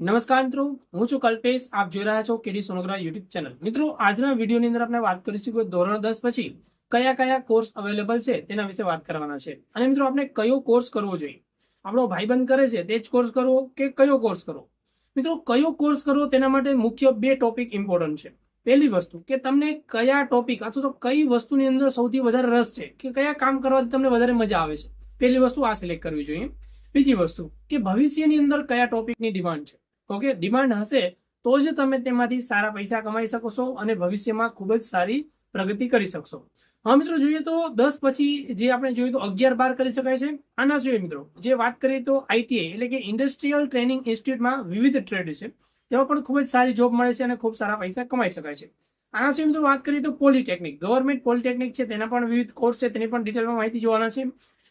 નમસ્કાર મિત્રો, હું છું કલ્પેશ. આપ જોઈ રહ્યા છો કેડી સોનોગ્રા યુટ્યુબ ચેનલ મિત્રો, આજના વિડીયોની અંદર આપણે વાત કરીશું કે ધોરણ દસ પછી કયા કયા કોર્સ અવેલેબલ છે તેના વિશે વાત કરવાના છે. અને મિત્રો, આપણે કયો કોર્સ કરવો જોઈએ? આપણો ભાઈબંધ કરે છે તે જ કોર્સ કરવો કે કયો કોર્સ કરવો? મિત્રો, કયો કોર્સ કરવો તેના માટે મુખ્ય બે ટોપિક ઇમ્પોર્ટન્ટ છે. પહેલી વસ્તુ, કે તમને કયા ટોપિક અથવા તો કઈ વસ્તુની અંદર સૌથી વધારે રસ છે, કે કયા કામ કરવાથી તમને વધારે મજા આવે છે. પહેલી વસ્તુ આ સિલેક્ટ કરવી જોઈએ. બીજી વસ્તુ, કે ભવિષ્યની અંદર કયા ટોપિકની ડિમાન્ડ છે? ઓકે ડિમાન્ડ હશે, તો જ તમે તેમાંથી સારા પૈસા કમાઈ શકશો અને ભવિષ્યમાં ખૂબ જ સારી પ્રગતિ કરી શકશો. હા, મિત્રો, જોઈએ તો દસ પછી જે આપણે જોઈએ તો અગિયાર બાર કરી શકાય છે. આના સિવાય, મિત્રો, જે વાત કરીએ તો આઈટીઆઈ એટલે કે ઇન્ડસ્ટ્રીયલ ટ્રેનિંગ ઇન્સ્ટિટ્યૂટમાં વિવિધ ટ્રેડ છે. તેમાં પણ ખૂબ જ સારી જોબ મળે છે અને ખૂબ સારા પૈસા કમાઈ શકાય છે. આના સિવાય, મિત્રો, વાત કરીએ તો પોલિટેકનિક ગવર્મેન્ટ પોલિટેકનિક છે, તેના પણ વિવિધ કોર્સ છે, તેની પણ ડિટેલમાં માહિતી જોવાના છે.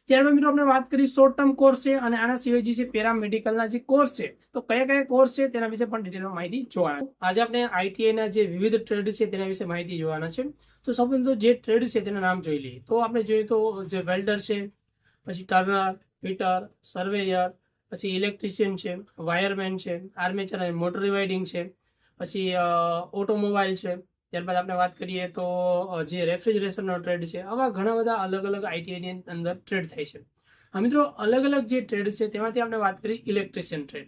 ત્યારબાદ મિત્રો આપણે વાત કરી શોર્ટ ટર્મ કોર્સ છે અને આના સિવાય જે છે પેરામેડિકલના જે કોર્સ છે, તો કયા કયા કોર્સ છે તેના વિશે પણ ડિટેલમાં માહિતી જોવાના આજે આપણે આઈટીઆઈના જે વિવિધ ટ્રેડ છે તેના વિશે માહિતી જોવાના છે. તો સૌથી જે ટ્રેડ છે તેના નામ જોઈ લઈએ. તો આપણે જોઈએ તો જે વેલ્ડર છે, પછી ટર્નર ફિટર સર્વેયર પછી ઇલેક્ટ્રિશિયન છે વાયરમેન છે આર્મેચર અને મોટર રિવાઇડિંગ છે, પછી ઓટોમોબાઈલ છે ત્યારબાદ આપણે વાત કરીએ તો જે રેફ્રિજરેશનનો ટ્રેડ છે, આવા ઘણા બધા અલગ અલગ આઈટીઆઈની અંદર ટ્રેડ થાય છે. હા, મિત્રો, અલગ અલગ જે ટ્રેડ છે, તેમાંથી આપણે વાત કરી ઇલેક્ટ્રિશિયન ટ્રેડ.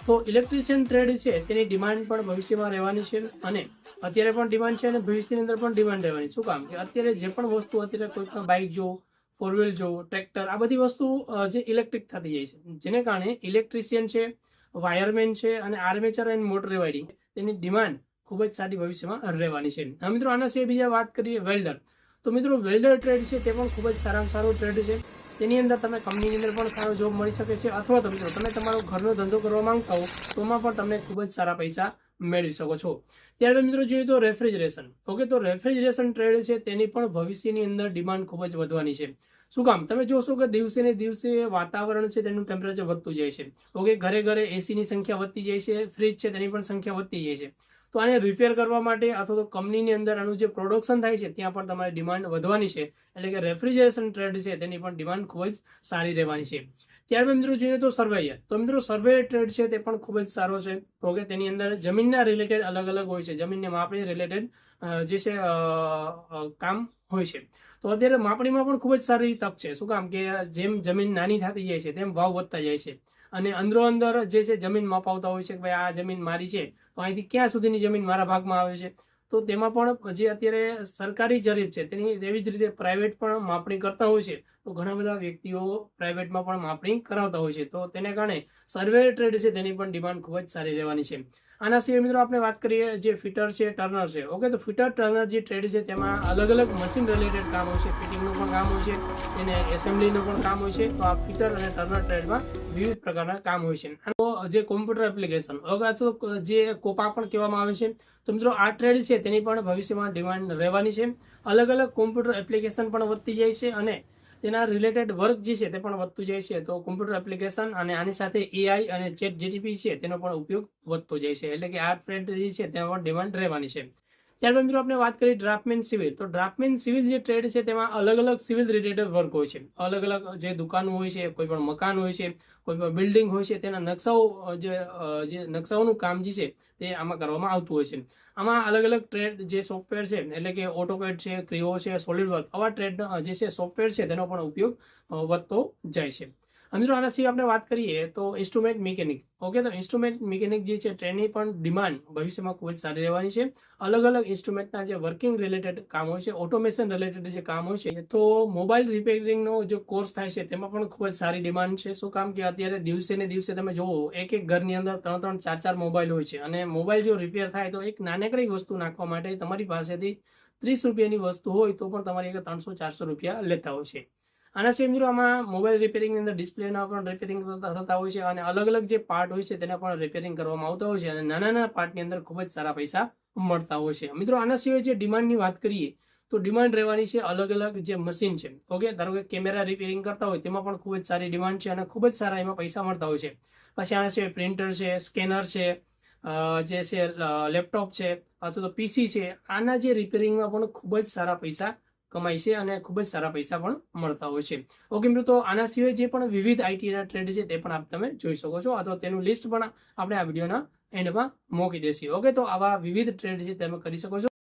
તો ઇલેક્ટ્રિશિયન ટ્રેડ છે, તેની ડિમાન્ડ પણ ભવિષ્યમાં રહેવાની છે અને અત્યારે પણ ડિમાન્ડ છે અને ભવિષ્યની અંદર પણ ડિમાન્ડ રહેવાની શું કામ? કે અત્યારે જે પણ વસ્તુ, અત્યારે કોઈ પણ બાઇક જો ફોર વ્હીલ જો ટ્રેક્ટર આ બધી વસ્તુ જે ઇલેક્ટ્રિક થતી જાય છે. જેને કારણે ઇલેક્ટ્રિશિયન છે વાયરમેન છે અને આર્મેચર એન્ડ મોટર રિવાઇડિંગ તેની ડિમાન્ડ ખૂબ જ સારી ભવિષ્યમાં રહેવાની છે. હવે મિત્રો, આના સિવાય બીજા વાત કરીએ વેલ્ડર. તો મિત્રો, વેલ્ડર ટ્રેડ છે તે પણ ખૂબ જ સારામાં સારો ટ્રેડ છે. તેની અંદર તમે કંપનીની અંદર પણ સારો જોબ મળી શકે છે. અથવા તો મિત્રો, તમે તમારો ઘરનો ધંધો કરવા માંગતા હો તો એમાં પણ તમને ખૂબ જ સારા પૈસા મેળવી શકો છો. ત્યારબાદ મિત્રો, જોઈએ તો રેફ્રિજરેશન. ઓકે, તો રેફ્રિજરેશન ટ્રેડ છે તેની પણ ભવિષ્યની અંદર ડિમાન્ડ ખૂબ જ વધવાની છે. શું કામ? તમે જોશો કે દિવસે ને દિવસે વાતાવરણ છે તેનું ટેમ્પરેચર વધતું જાય છે. ઓકે, ઘરે ઘરે એસીની સંખ્યા વધતી જાય છે, ફ્રીજ છે તેની પણ સંખ્યા વધતી જાય છે. તો આને રિપેર કરવા માટે અથવા તો કંપનીની અંદર આનું જે પ્રોડક્શન થાય છે, ત્યાં પણ તમારી ડિમાન્ડ વધવાની છે. એટલે કે રેફ્રિજરેશન ટ્રેડ છે, તેની પણ ડિમાન્ડ ખૂબ જ સારી રહેવાની છે. ત્યારબાદ મિત્રો જોઈએ તો સર્વેયર તો મિત્રો સર્વે ટ્રેડ છે, તે પણ ખૂબ જ સારો છે. ઓકે તેની અંદર જમીનના રિલેટેડ અલગ અલગ હોય છે. જમીનને માપણી રિલેટેડ જે છે કામ હોય છે. તો અત્યારે માપણીમાં પણ ખૂબ જ સારી તક છે. શું કામ કે જેમ જમીન નાની થતી જાય છે, તેમ ભાવ વધતા જાય છે. અને અંદરો અંદર જે છે જમીન માપાવતા હોય છે કે ભાઈ આ જમીન મારી છે, તો અહીંથી ક્યાં સુધીની જમીન મારા ભાગમાં આવે છે? તો તેમાં પણ જે અત્યારે સરકારી જરીફ છે, તેની તેવી જ રીતે પ્રાઇવેટ પણ માપણી કરતા હોય છે. તો ઘણા બધા વ્યક્તિઓ પ્રાઇવેટમાં પણ માપણી કરાવતા હોય છે. તો તેને કારણે સર્વે ટ્રેડ છે તેની પણ ડિમાન્ડ ખૂબ જ સારી રહેવાની છે. આના સિવાય મિત્રો આપણે વાત કરીએ જે ફિટર છે, ટર્નર છે. ઓકે તો ફિટર, ટર્નર જે ટ્રેડ છે તેમાં અલગ અલગ મશીન રિલેટેડ કામ હોય છે ફિટિંગનું પણ કામ હોય છે, એને એસેમ્બલીનું પણ કામ હોય છે. તો આ ફિટર અને ટર્નર ટ્રેડમાં વિવિધ પ્રકારના કામ હોય છે. જે કોમ્પ્યુટર એપ્લિકેશન અગાથો જે કોપા પણ કહેવામાં આવે છે. તો મિત્રો આ ટ્રેડ છે, તેની પણ ભવિષ્યમાં ડિમાન્ડ રહેવાની છે. અલગ અલગ કોમ્પ્યુટર એપ્લિકેશન પણ વધતી જાય છે અને તેના રિલેટેડ વર્ક જે છે તે પણ વધતું જાય છે. તો કોમ્પ્યુટર એપ્લિકેશન અને આની સાથે એઆઈ અને ચેટ જીટીપી છે, તેનો પણ ઉપયોગ વધતો જાય છે. એટલે કે આ ટ્રેન્ડ જે છે તેમાં પણ ડિમાન્ડ રહેવાની છે. ત્યારબાદ મિત્રો આપણે વાત કરીએ ડ્રાફ્ટમેન સિવિલ તો ડ્રાફ્ટમેન સિવિલ જે ટ્રેડ છે તેમાં અલગ અલગ સિવિલ રિલેટેડ વર્ક હોય છે. અલગ અલગ જે દુકાનો હોય છે, કોઈ પણ મકાન હોય છે, કોઈ પણ બિલ્ડિંગ હોય છે, તેના નકશાઓ જે જે નકશાઓનું કામ જે છે તે આમાં કરવામાં આવતું હોય છે. આમાં અલગ અલગ ટ્રેડ જે સોફ્ટવેર છે, એટલે કે ઓટોકેટ છે ક્રિઓ છે સોલિડ વર્ક આવા ટ્રેડ જે છે સોફ્ટવેર છે તેનો પણ ઉપયોગ વધતો જાય છે. મિત્રો, આના સિવાય આપણે વાત કરીએ તો ઇન્સ્ટ્રુમેન્ટ મિકેનિક ઓકે તો ઇન્સ્ટ્રુમેન્ટ મિકેનિક જે છે ટ્રેનની પણ ડિમાન્ડ ભવિષ્યમાં ખૂબ જ સારી રહેવાની છે. અલગ અલગ ઇન્સ્ટ્રુમેન્ટના જે વર્કિંગ રિલેટેડ કામ હોય છે ઓટોમેશન રિલેટેડ જે કામ હોય છે, તો મોબાઈલ રિપેરિંગનો જે કોર્સ થાય છે, તેમાં પણ ખૂબ જ સારી ડિમાન્ડ છે. શું કામ કે અત્યારે દિવસે ને દિવસે તમે જોવો એક એક ઘરની અંદર ત્રણ ત્રણ ચાર ચાર મોબાઈલ હોય છે. અને મોબાઈલ જો રિપેર થાય, તો એક નાનકડી વસ્તુ નાખવા માટે તમારી પાસેથી ત્રીસ રૂપિયાની વસ્તુ હોય, તો પણ તમારી એક ત્રણસો, ચારસો રૂપિયા લેતા હોય છે. આના સિવાય મિત્રો આમાં મોબાઈલ રિપેરિંગની અંદર ડિસ્પ્લેના પણ રિપેરિંગ થતા હોય છે અને અલગ અલગ જે પાર્ટ હોય છે તેના પણ રિપેરિંગ કરવામાં આવતા હોય છે અને નાના નાના પાર્ટની અંદર ખૂબ જ સારા પૈસા મળતા હોય છે. મિત્રો આના સિવાય જે ડિમાન્ડની વાત કરીએ, તો ડિમાન્ડ રહેવાની છે અલગ અલગ જે મશીન છે. ઓકે, ધારો કે કેમેરા રિપેરિંગ કરતા હોય તેમાં પણ ખૂબ જ સારી ડિમાન્ડ છે અને ખૂબ જ સારા એમાં પૈસા મળતા હોય છે. પછી આના સિવાય પ્રિન્ટર છે સ્કેનર છે જે છે લેપટોપ છે અથવા તો પીસી છે, આના જે રિપેરિંગમાં પણ ખૂબ જ સારા પૈસા કમાય છે અને ખૂબ જ સારા પૈસા પણ મળતા હોય છે. ઓકે મિત્રો આના સિવાય જે પણ વિવિધ આઈટીના ટ્રેડ છે તે પણ આપ તમે જોઈ શકો છો અથવા તેનું લિસ્ટ પણ આપણે આ વિડીયોના એન્ડમાં મૂકી દેશે ઓકે તો આવા વિવિધ ટ્રેડ છે તમે કરી શકો છો.